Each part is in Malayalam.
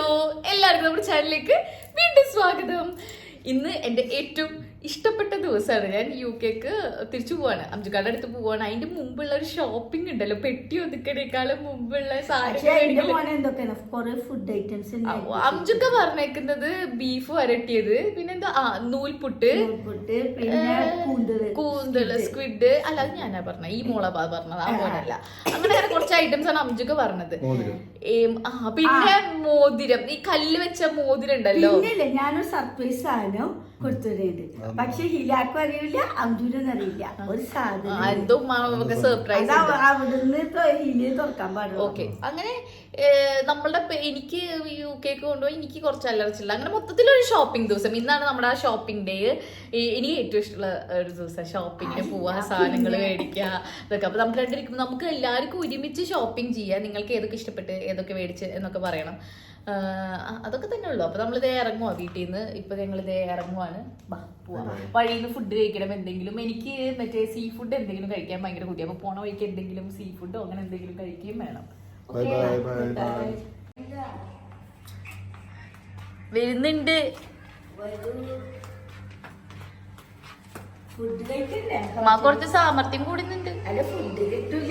ഹലോ എല്ലാവർക്കും നമ്മുടെ ചാനലിലേക്ക് വീണ്ടും സ്വാഗതം. ഇന്ന് എന്റെ ഏറ്റവും ഇഷ്ടപ്പെട്ട ദിവസമാണ് ഞാൻ യു കെക്ക് തിരിച്ചു പോവാണ്. അംജുക്കാരുടെ അടുത്ത് പോവാണ്. അതിന്റെ മുമ്പുള്ള ഒരു ഷോപ്പിംഗ് ഉണ്ടല്ലോ. പെട്ടി ഒതുക്കണേക്കാളും മുമ്പുള്ള ഫുഡ് ഐറ്റംസ് അംജുക്ക പറഞ്ഞേക്കുന്നത് ബീഫ് വരട്ടിയത്. പിന്നെ എന്താ നൂൽപുട്ട് കൂന്തൽ സ്ക്വിഡ് അല്ല അത് ഞാനാ പറഞ്ഞ ഈ മോള പറഞ്ഞത്. ആ മോനല്ല. അങ്ങനെ കുറച്ച് ഐറ്റംസ് ആണ് അംജുക്ക പറഞ്ഞത്. പിന്നെ മോതിരം. ഈ കല്ല് വെച്ച മോതിരം ഉണ്ടല്ലോ. ഞാനൊരു സർപ്രൈസ് സാധനം. കൊടുത്തിട്ടുണ്ട് പക്ഷെ ഹിലാക്കും അറിയില്ല അംജുനും അറിയില്ല ഒരു സാധനം എന്തോ നമുക്ക് സർപ്രൈസ് അവിടുന്ന് തൊ- ഹിൽ തുറക്കാൻ പാടില്ല ഓക്കെ. അങ്ങനെ നമ്മളുടെ എനിക്ക് യു കെക്ക് കൊണ്ടുപോയി എനിക്ക് കുറച്ച് അലർച്ചില്ല അങ്ങനെ മൊത്തത്തിൽ ഒരു ഷോപ്പിംഗ് ദിവസം. ഇന്നാണ് നമ്മുടെ ആ ഷോപ്പിംഗ് ഡേ എനിക്ക് ഏറ്റവും ഇഷ്ടമുള്ള ഒരു ദിവസം ഷോപ്പിങ്ങിന് പോവാ സാധനങ്ങൾ മേടിക്കുക ഇതൊക്കെ. അപ്പൊ നമുക്ക് രണ്ടിരിക്കുമ്പോൾ നമുക്ക് എല്ലാവർക്കും ഒരുമിച്ച് ഷോപ്പിംഗ് ചെയ്യാം. നിങ്ങൾക്ക് ഏതൊക്കെ ഇഷ്ടപ്പെട്ട് ഏതൊക്കെ മേടിച്ച് എന്നൊക്കെ പറയണം. അതൊക്കെ തന്നെ ഉള്ളു അപ്പൊ നമ്മൾ ഇതേ ഇറങ്ങുവാ. വീട്ടിൽ നിന്ന് ഇപ്പൊ ഞങ്ങൾ ഇതേ ഇറങ്ങുവാണ്. ബാ, പോവാം. വഴിയിൽ നിന്ന് ഫുഡ് കഴിക്കണം എന്തെങ്കിലും. എനിക്ക് മറ്റേ സീ ഫുഡ് എന്തെങ്കിലും കഴിക്കാൻ ഭയങ്കര കൂട്ടി അപ്പൊ പോണ വഴിക്ക് എന്തെങ്കിലും സീ ഫുഡോ അങ്ങനെ എന്തെങ്കിലും കഴിക്കുകയും വേണം. വരുന്നുണ്ട്. കുറച്ച് സാമർത്ഥ്യം കൂടുന്നുണ്ട്. അല്ല ഫുഡ് കിട്ടൂല.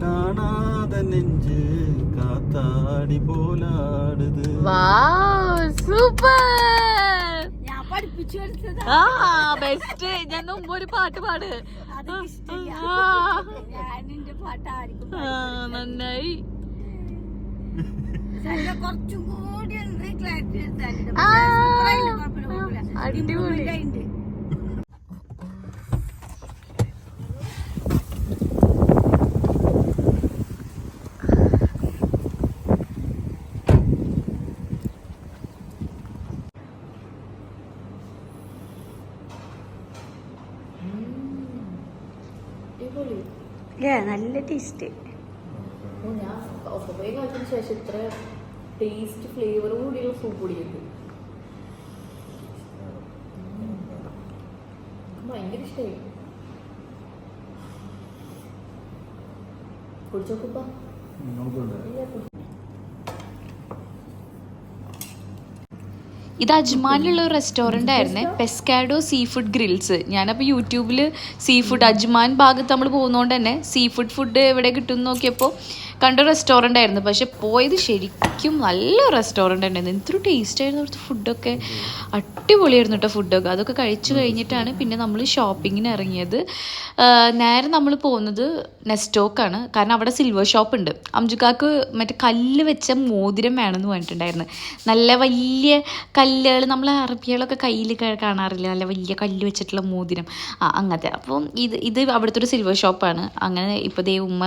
കാണാത നെഞ്ച് കാത്താടി പോലാടുത്. സൂപ്പർ! ഞാൻ പഠിപ്പിച്ചു കൊടുത്തതാ ആ ബെസ്റ്റ് ഞാൻ മുമ്പ് ഒരു പാട്ട് പാട്. ഇഷ്ടമില്ല ആ. ഞാൻ എന്റെ പാട്ട് ആർക്കും ആ, നന്നായി. അതിന്റെ കുറച്ചും കൂടി ക്ലാരിറ്റി ആ. അടിപൊളി. നല്ല ടേസ്റ്റ് ഞാൻ കുറേ കാലത്തിന് ശേഷം ഇത്ര ടേസ്റ്റ് ഫ്ലേവർ കൂടിയുള്ള സൂപ്പ് കുടിക്കുന്നത് ഭയങ്കര ഇഷ്ടമായി കുടിച്ചോക്കുപ്പാ ഇത് അജ്മാനിലുള്ള ഒരു റെസ്റ്റോറന്റ് ആയിരുന്നേ. പെസ്കാഡോ സീ ഫുഡ് ഗ്രിൽസ് ഞാനപ്പോൾ യൂട്യൂബിൽ സീ ഫുഡ് അജ്മാൻ ഭാഗത്ത് നമ്മൾ പോകുന്നതുകൊണ്ട് തന്നെ സീ ഫുഡ് ഫുഡ് എവിടെ കിട്ടും നോക്കിയപ്പോൾ കണ്ട റെസ്റ്റോറന്റ് ആയിരുന്നു. പക്ഷെ പോയത് ശരിക്കും നല്ല റെസ്റ്റോറന്റ് ഉണ്ടായിരുന്നു എന്തൊരു ടേസ്റ്റ് ആയിരുന്നു അവിടുത്തെ ഫുഡൊക്കെ അടിപൊളിയായിരുന്നു കേട്ടോ ഫുഡൊക്കെ അതൊക്കെ കഴിച്ചു കഴിഞ്ഞിട്ടാണ് പിന്നെ നമ്മൾ ഷോപ്പിങ്ങിന് ഇറങ്ങിയത്. നേരെ നമ്മൾ പോകുന്നത് നെസ്റ്റോക്കാണ്. കാരണം അവിടെ സിൽവർ ഷോപ്പ് ഉണ്ട്. അംജുക്കാക്ക് മറ്റേ കല്ല് വെച്ച മോതിരം വേണമെന്ന് പറഞ്ഞിട്ടുണ്ടായിരുന്നു. നല്ല വലിയ കല്ലുകൾ നമ്മൾ അറബികളൊക്കെ കയ്യിൽ കാണാറില്ല? നല്ല വലിയ കല്ല് വെച്ചിട്ടുള്ള മോതിരം. അങ്ങനത്തെ. അപ്പം ഇത് ഇത് അവിടുത്തെ ഒരു സിൽവർ ഷോപ്പാണ് അങ്ങനെ ഇപ്പോൾ ദേ ഉമ്മ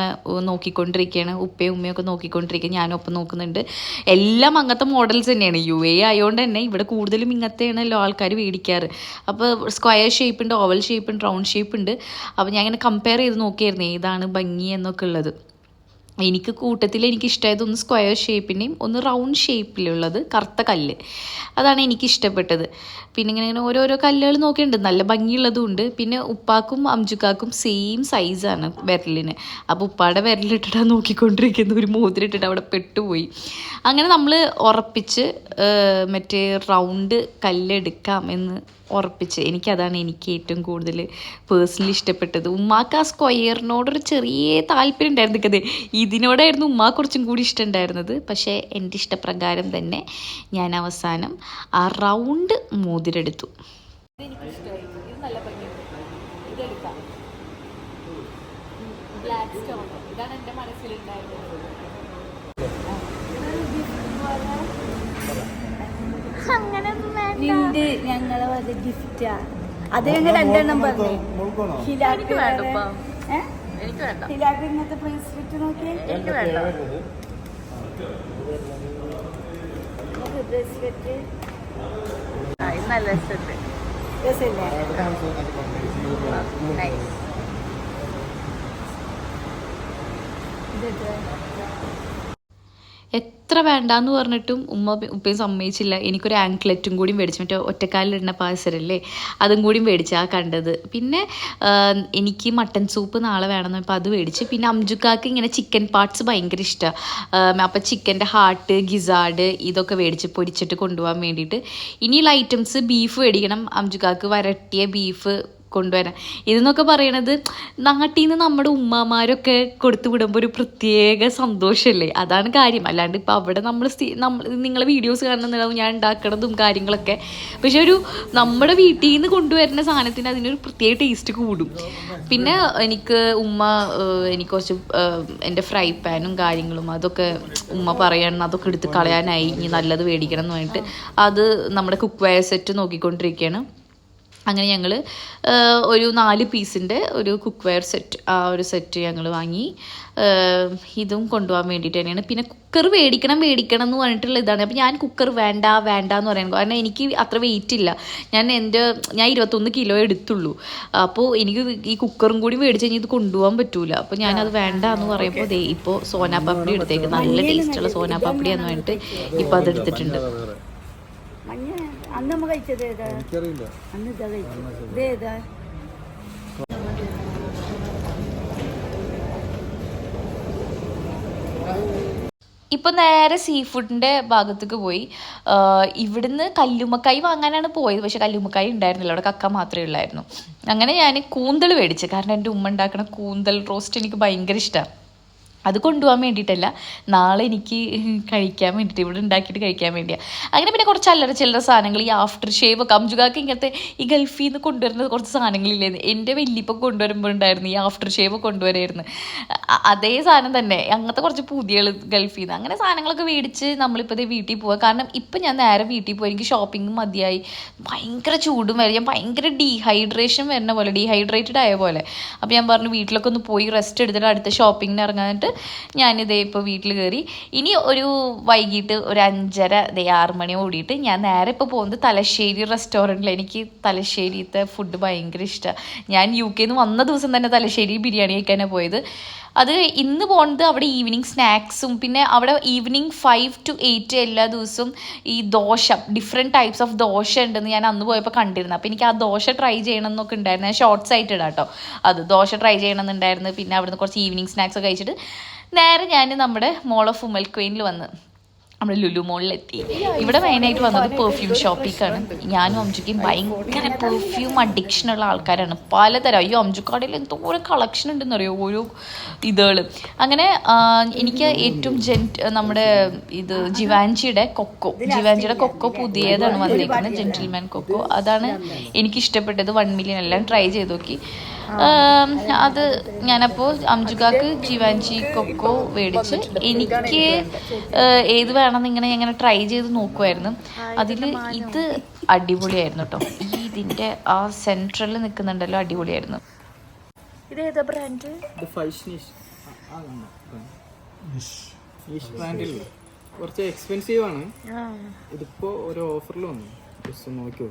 നോക്കിക്കൊണ്ടിരിക്കുകയാണ് ഉപ്പയും ഉമ്മയൊക്കെ നോക്കിക്കൊണ്ടിരിക്കുക ഞാനും ഒപ്പം നോക്കുന്നുണ്ട്. എല്ലാം അങ്ങനത്തെ മോഡൽസ് തന്നെയാണ്. യു എ ആയതുകൊണ്ട് തന്നെ ഇവിടെ കൂടുതലും ഇങ്ങനത്തെയാണല്ലോ ആൾക്കാർ മേടിക്കാറ്. അപ്പോൾ സ്ക്വയർ ഷേപ്പ് ഉണ്ട് ഓവൽ ഷേപ്പ് ഉണ്ട് റൗണ്ട് ഷേപ്പ് ഉണ്ട്. അപ്പോൾ ഞാൻ ഇങ്ങനെ കമ്പയർ ചെയ്ത് നോക്കിയായിരുന്നു ഏതാണ് ഭംഗി എന്നൊക്കെ ഉള്ളത്. എനിക്ക് കൂട്ടത്തിൽ എനിക്ക് ഇഷ്ടമായത് ഒന്ന് സ്ക്വയർ ഷേപ്പിന്റെയും ഒന്ന് റൗണ്ട് ഷേപ്പിലുള്ളത് കറുത്ത കല്ല്. അതാണ് എനിക്ക് ഇഷ്ടപ്പെട്ടത് പിന്നെ ഇങ്ങനെ ഇങ്ങനെ ഓരോരോ കല്ലുകൾ നോക്കിയിട്ടുണ്ട്. നല്ല ഭംഗിയുള്ളതും ഉണ്ട്. പിന്നെ ഉപ്പാക്കും അംജുക്കാക്കും സെയിം സൈസാണ് വിരലിന്. അപ്പോൾ ഉപ്പാടെ വിരലിട്ടിട്ടാണ് നോക്കിക്കൊണ്ടിരിക്കുന്നത്. ഒരു മോതിരിട്ടിട്ട് അവിടെ പെട്ടുപോയി. അങ്ങനെ നമ്മൾ ഉറപ്പിച്ച് മറ്റേ റൗണ്ട് കല്ലെടുക്കാം എന്ന് ഉറപ്പിച്ച്. എനിക്കതാണ് എനിക്ക് ഏറ്റവും കൂടുതൽ പേഴ്സണലി ഇഷ്ടപ്പെട്ടത്. ഉമ്മാക്ക് ആ സ്ക്വയറിനോടൊരു ചെറിയ താല്പര്യം ഉണ്ടായിരുന്നു കഥ ഇതിനോടായിരുന്നു ഉമ്മ കുറച്ചും കൂടി ഇഷ്ടം ഉണ്ടായിരുന്നത്. പക്ഷേ എന്റെ ഇഷ്ടപ്രകാരം തന്നെ ഞാൻ അവസാനം ആ റൗണ്ട് മോതിരെടുത്തു. ബ്ലാക്ക് സ്റ്റോൺ ഇതാണ് എന്റെ മനസ്സിലുണ്ടായിരുന്നത്. നിന്റെ ഞങ്ങളെ വക ഗിഫ്റ്റാ അത് ഞങ്ങൾ രണ്ടെണ്ണം പറഞ്ഞു. ഹിലാക്ക് ഹിലാക്ക് ഇങ്ങനത്തെ ബ്രേസ്ലെറ്റ് നോക്കിയേ? ബ്രേസ്ലെറ്റ് ഇത് നല്ല രസമുണ്ട്. രസമില്ലേ? നൈസ് എത്ര വേണ്ടാന്ന് പറഞ്ഞിട്ടും ഉമ്മ ഉപ്പയും സമ്മതിച്ചില്ല. എനിക്കൊരു ആങ്ക്ലെറ്റും കൂടി മേടിച്ചു മറ്റേ ഒറ്റക്കാലിലിടുന്ന പാസരല്ലേ അതും കൂടി മേടിച്ചാൽ കണ്ടത്. പിന്നെ എനിക്ക് മട്ടൻ സൂപ്പ് നാളെ വേണമെന്ന് അപ്പോൾ അത് മേടിച്ച്. പിന്നെ അംജുക്കാക്ക് ഇങ്ങനെ ചിക്കൻ പാർട്സ് ഭയങ്കര ഇഷ്ടമാണ് അപ്പോൾ ചിക്കന്റെ ഹാർട്ട് ഗിസാഡ് ഇതൊക്കെ മേടിച്ച് പൊരിച്ചിട്ട് കൊണ്ടുപോകാൻ വേണ്ടിയിട്ട്. ഇനിയുള്ള ഐറ്റംസ് ബീഫ് മേടിക്കണം. അംജുക്കാക്ക് വരട്ടിയ ബീഫ് കൊണ്ടുവരാൻ. ഇതെന്നൊക്കെ പറയണത് നാട്ടിൽ നിന്ന് നമ്മുടെ ഉമ്മമാരൊക്കെ കൊടുത്തു വിടുമ്പോൾ ഒരു പ്രത്യേക സന്തോഷമല്ലേ അതാണ് കാര്യം. അല്ലാണ്ട് ഇപ്പോൾ അവിടെ നമ്മൾ നമ്മൾ നിങ്ങളെ വീഡിയോസ് കാണുന്നുണ്ടാവും ഞാൻ ഉണ്ടാക്കണതും കാര്യങ്ങളൊക്കെ. പക്ഷെ ഒരു നമ്മുടെ വീട്ടിൽ നിന്ന് കൊണ്ടുവരുന്ന സാധനത്തിന് അതിനൊരു പ്രത്യേക ടേസ്റ്റ് കൂടും. പിന്നെ എനിക്ക് ഉമ്മ എനിക്ക് കുറച്ച് എന്റെ ഫ്രൈ പാനും കാര്യങ്ങളും അതൊക്കെ ഉമ്മ പറയണം. അതൊക്കെ എടുത്ത് കളയാനായി. ഇനി നല്ലത് മേടിക്കണം എന്ന് പറഞ്ഞിട്ട് അത് നമ്മുടെ കുക്ക് വെയർ സെറ്റ് നോക്കിക്കൊണ്ടിരിക്കുകയാണ് അങ്ങനെ ഞങ്ങൾ ഒരു നാല് പീസിന്റെ ഒരു കുക്ക് വെയർ സെറ്റ് ആ ഒരു സെറ്റ് ഞങ്ങൾ വാങ്ങി ഇതും കൊണ്ടുപോകാൻ വേണ്ടിയിട്ട് തന്നെയാണ്. പിന്നെ കുക്കർ മേടിക്കണം മേടിക്കണം എന്ന് പറഞ്ഞിട്ടുള്ള ഇതാണ്. അപ്പോൾ ഞാൻ കുക്കർ വേണ്ട വേണ്ട എന്ന് പറയുന്നത് കാരണം എനിക്ക് അത്ര വെയിറ്റ് ഇല്ല. ഞാൻ എന്റെ ഞാൻ ഇരുപത്തൊന്ന് കിലോ എടുത്തുള്ളൂ. അപ്പോൾ എനിക്ക് ഈ കുക്കറും കൂടി മേടിച്ച് കഴിഞ്ഞാൽ ഇത് കൊണ്ടുപോകാൻ പറ്റൂല. അപ്പോൾ ഞാനത് വേണ്ട എന്ന് പറയുമ്പോൾ ദേ ഇപ്പോൾ സോനാ പപ്പടി എടുത്തേക്ക് നല്ല ടേസ്റ്റുള്ള സോനാ എന്ന് പറഞ്ഞിട്ട് ഇപ്പോൾ അതെടുത്തിട്ടുണ്ട് മഞ്ഞ അന്ന് നമ്മ കഴിച്ചത് ഏതാ? എനിക്കറിയില്ല. അന്ന് ഇതാ കഴിച്ചത്. നേരെ സീ ഫുഡിന്റെ ഭാഗത്തേക്ക് പോയി. ഇവിടുന്ന് കല്ലുമ്മക്കായി വാങ്ങാനാണ് പോയത്. പക്ഷെ കല്ലുമ്മക്കായി ഉണ്ടായിരുന്നില്ല. അവിടെ കക്ക മാത്രമേ ഉള്ളായിരുന്നു. അങ്ങനെ ഞാൻ കൂന്തൽ മേടിച്ചു. കാരണം എന്റെ ഉമ്മ ഉണ്ടാക്കുന്ന കൂന്തൽ റോസ്റ്റ് എനിക്ക് ഭയങ്കര ഇഷ്ടമാണ് അത് കൊണ്ടുപോകാൻ വേണ്ടിയിട്ടല്ല. നാളെ എനിക്ക് കഴിക്കാൻ വേണ്ടിയിട്ട് ഇവിടെ ഉണ്ടാക്കിയിട്ട് കഴിക്കാൻ വേണ്ടിയാണ് അങ്ങനെ പിന്നെ കുറച്ച് അല്ലറ ചില്ലറ സാധനങ്ങൾ ഈ ആഫ്റ്റർ ഷേവ് ഒക്കെ. അംജുകാക്ക് ഇങ്ങനത്തെ ഈ ഗൾഫിൽ നിന്ന് കൊണ്ടുവരുന്ന കുറച്ച് സാധനങ്ങളില്ലായിരുന്നു. എന്റെ വലിയപ്പം കൊണ്ടുവരുമ്പോൾ ഉണ്ടായിരുന്നു ഈ ആഫ്റ്റർ ഷേവ് കൊണ്ടുവരായിരുന്നു. അതേ സാധനം തന്നെ. അങ്ങനത്തെ കുറച്ച് പുതിയ ഗൾഫിൽ നിന്ന്. അങ്ങനെ സാധനങ്ങളൊക്കെ മേടിച്ച് നമ്മളിപ്പോൾ ദേ വീട്ടിൽ പോവുക കാരണം ഇപ്പം ഞാൻ നേരെ വീട്ടിൽ പോയി. എനിക്ക് ഷോപ്പിംഗ് മതിയായി. ഭയങ്കര ചൂടും വരും. ഞാൻ ഭയങ്കര ഡീഹൈഡ്രേഷൻ വരുന്ന പോലെ ഡീഹൈഡ്രേറ്റഡ് ആയ പോലെ. അപ്പോൾ ഞാൻ പറഞ്ഞു വീട്ടിലൊക്കെ ഒന്ന് പോയി റെസ്റ്റ് എടുത്തിട്ട് അടുത്ത ഷോപ്പിങ്ങിന് ഇറങ്ങാനായിട്ട് ഞാനിതേ ഇപ്പോൾ വീട്ടിൽ കയറി ഇനി ഒരു വൈകിട്ട് ഒരു അഞ്ചര ദേ ആറ് മണി ഓടിയിട്ട് ഞാൻ നേരെ ഇപ്പോൾ പോകുന്നത് തലശ്ശേരി റെസ്റ്റോറന്റിൽ എനിക്ക് തലശ്ശേരിത്തെ ഫുഡ് ഭയങ്കര ഇഷ്ടമാണ് ഞാൻ യു കെയിൽ നിന്ന് വന്ന ദിവസം തന്നെ തലശ്ശേരി ബിരിയാണി കഴിക്കാനാണ് പോയത്. അത് ഇന്ന് പോകുന്നത് അവിടെ ഈവനിങ് സ്നാക്സും പിന്നെ അവിടെ ഈവനിങ് ഫൈവ് ടു എയ്റ്റ് എല്ലാ ദിവസവും ഈ dosa different types of dosa ഉണ്ടെന്ന് ഞാൻ അന്ന് പോയപ്പോൾ കണ്ടിരുന്നു. അപ്പോൾ എനിക്ക് ആ ദോശ ട്രൈ ചെയ്യണം എന്നൊക്കെ ഉണ്ടായിരുന്നു. ഞാൻ ഷോർട്സ് ആയിട്ട് ഇടാം കേട്ടോ അത് ദോശ ട്രൈ ചെയ്യണം എന്നുണ്ടായിരുന്നു പിന്നെ അവിടുന്ന് കുറച്ച് ഈവനിങ് സ്നാക്സ് ഒക്കെ കഴിച്ചിട്ട് നേരെ ഞാൻ നമ്മുടെ മോൾ ഓഫ് ഉമൽ ക്വീനിൽ വന്ന്. നമ്മൾ ലുലു മോളിലെത്തി. ഇവിടെ മെയിനായിട്ട് വന്നത് പെർഫ്യൂം ഷോപ്പിലേക്കാണ് ഞാനും അംജുക്കും ഭയങ്കര പെർഫ്യൂം അഡിക്ഷൻ ഉള്ള ആൾക്കാരാണ്. പലതരം. അയ്യോ അംജുക്കാടിൽ എന്തോരം കളക്ഷൻ ഉണ്ടെന്ന് അറിയോ ഓരോ ഇതുകൾ അങ്ങനെ എനിക്ക് ഏറ്റവും ജെൻ നമ്മുടെ ഇത് ജിവാൻജിയുടെ കൊക്കോ. ജിവാൻജിയുടെ കൊക്കോ പുതിയതാണ് വന്നിരിക്കുന്നത്. Gentleman cocoa. അതാണ് എനിക്ക് ഇഷ്ടപ്പെട്ടത് വൺ മില്യൺ എല്ലാം ട്രൈ ചെയ്ത് നോക്കി. അത് ഞാനപ്പോൾ അംജുഗാക്ക് ജിവാൻജി കൊക്കോ മേടിച്ച് എനിക്ക് ഏത് വേണമെന്ന് ഇങ്ങനെ ഇങ്ങനെ ട്രൈ ചെയ്ത് നോക്കുമായിരുന്നു അതിൽ ഇത് അടിപൊളിയായിരുന്നു കേട്ടോ ഈ ഇതിന്റെ ആ സെൻട്രലിൽ നിൽക്കുന്നുണ്ടല്ലോ അടിപൊളിയായിരുന്നു. ഇത് ഏതാ ബ്രാൻഡ് കുറച്ച് എക്സ്പെൻസീവ് ആണ്. ഇതിപ്പോ ഒരു ഓഫറിൽ വന്നു. നോക്ക്.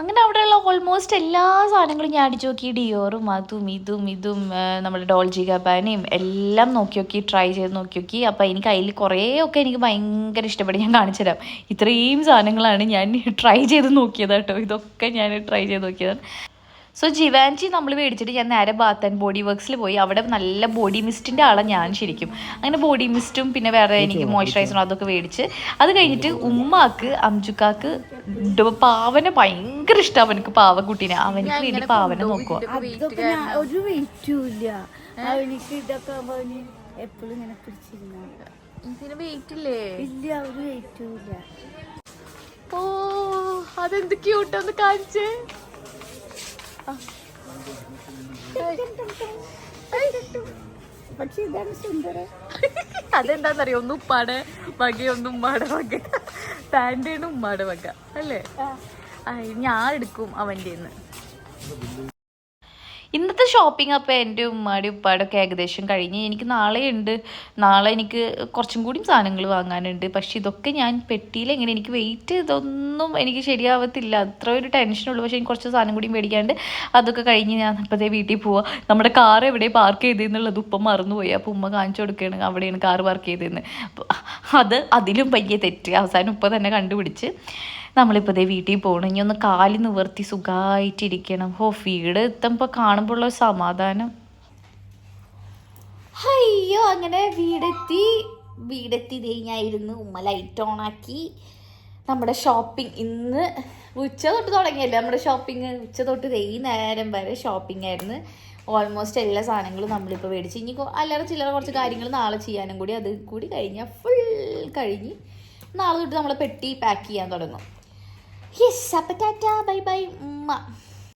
അങ്ങനെ അവിടെയുള്ള ഓൾമോസ്റ്റ് എല്ലാ സാധനങ്ങളും ഞാൻ അടിച്ചു നോക്കി. ഡിയോറും അതും ഇതും ഇതും നമ്മുടെ ഡോൾജി കബാനയും എല്ലാം നോക്കി നോക്കി ട്രൈ ചെയ്ത് നോക്കി നോക്കി. അപ്പോൾ എനിക്ക് അതിൽ കുറേയൊക്കെ എനിക്ക് ഭയങ്കര ഇഷ്ടപ്പെട്ടു. ഞാൻ കാണിച്ചു തരാം. ഇത്രയും സാധനങ്ങളാണ് ഞാൻ ട്രൈ ചെയ്ത് നോക്കിയത് കേട്ടോ. ഇതൊക്കെ ഞാൻ ട്രൈ ചെയ്ത് നോക്കിയതാണ്. സോ ജിവാൻജി നമ്മൾ മേടിച്ചിട്ട് ഞാൻ നേരെ ബാത്ത് ആൻഡ് ബോഡി വർക്ക്സിൽ പോയി. അവിടെ നല്ല ബോഡി മിസ്റ്റിന്റെ ആളാണ് ഞാൻ ശരിക്കും. അങ്ങനെ ബോഡി മിസ്റ്റും പിന്നെ വേറെ എനിക്ക് മോയ്സ്ചറൈസറും അതൊക്കെ മേടിച്ച്. അത് കഴിഞ്ഞിട്ട് ഉമ്മാക്ക് അംജുക്കാക്ക് പാവനെ ഭയങ്കര ഇഷ്ടം അവനക്ക് പാവക്കുട്ടീനെ. അവനക്ക് വേണ്ടി പാവനെ നോക്കുക അതൊക്കെ ഞാൻ ഒരു വെയിറ്റും ഇല്ല. അവനിക്ക് ഇതൊക്കെ ആവുമ്പോ അവന് എപ്പോഴും ഇങ്ങനെ പിടിച്ചിരുന്ന വെയിറ്റ് ഇല്ലേ? ഇല്ല ഒരു വെയിറ്റും ഇല്ല. ഓ അതെന്ത് ക്യൂട്ടൊന്ന് കാണിച്ചേ. പക്ഷെ ഇതാണ് സുന്ദരം അതെന്താന്നറിയോ? ഒന്ന് ഉപ്പാടെ വക ഒന്ന് ഉമ്മാടെ വക. പാന്റാണ് ഉമ്മാടെ വക അല്ലേ? ഞാൻ എടുക്കും അവന്റെ ഇന്നത്തെ ഷോപ്പിംഗ് അപ്പോൾ എന്റെ ഉമ്മാടെ ഉപ്പാടെ ഒക്കെ ഏകദേശം കഴിഞ്ഞ്. എനിക്ക് നാളെ ഉണ്ട്. നാളെ എനിക്ക് കുറച്ചും കൂടി സാധനങ്ങൾ വാങ്ങാനുണ്ട്. പക്ഷെ ഇതൊക്കെ ഞാൻ പെട്ടിയിൽ എങ്ങനെ എനിക്ക് വെയിറ്റ് ഇതൊന്നും എനിക്ക് ശരിയാവത്തില്ല. അത്ര ഒരു ടെൻഷനുള്ളൂ പക്ഷേ എനിക്ക് കുറച്ച് സാധനം കൂടി മേടിക്കാണ്ട് അതൊക്കെ കഴിഞ്ഞ് ഞാൻ ഇപ്പോഴത്തെ വീട്ടിൽ പോവാം. നമ്മുടെ കാർ എവിടെ പാർക്ക് ചെയ്തതെന്നുള്ളത് ഉപ്പ മറന്നുപോയി. അപ്പോൾ ഉമ്മ കാണിച്ചു കൊടുക്കുകയാണ് അവിടെയാണ് കാർ പാർക്ക് ചെയ്തതെന്ന് അത് അതിലും വലിയ തെറ്റ്. അവസാനം ഉപ്പ തന്നെ കണ്ടുപിടിച്ച്. നമ്മളിപ്പോൾ ഇതേ വീട്ടിൽ പോകണം ഇനി ഒന്ന് കാലി നിവർത്തി സുഖമായിട്ടിരിക്കണം ഹോ വീട് എത്തുമ്പോൾ കാണുമ്പോൾ ഉള്ള സമാധാനം. അയ്യോ അങ്ങനെ വീടെത്തി. വീടെത്തി കഴിഞ്ഞായിരുന്നു ഉമ്മ ലൈറ്റ് ഓൺ ആക്കി. നമ്മുടെ ഷോപ്പിംഗ് ഇന്ന് ഉച്ച തൊട്ട് തുടങ്ങിയല്ലേ? നമ്മുടെ ഷോപ്പിംഗ് ഉച്ച തൊട്ട് ഈ നേരം വരെ ഷോപ്പിംഗ് ആയിരുന്നു. ഓൾമോസ്റ്റ് എല്ലാ സാധനങ്ങളും നമ്മളിപ്പോൾ മേടിച്ച്. ഇനി അല്ലാതെ ചില്ലറ കുറച്ച് കാര്യങ്ങൾ നാളെ ചെയ്യാനും കൂടി. അത് കൂടി കഴിഞ്ഞാൽ ഫുൾ കഴിഞ്ഞ് നാളെ തൊട്ട് നമ്മൾ പെട്ടി പാക്ക് ചെയ്യാൻ തുടങ്ങും. Yes, Sapatata, bye bye. Mwah.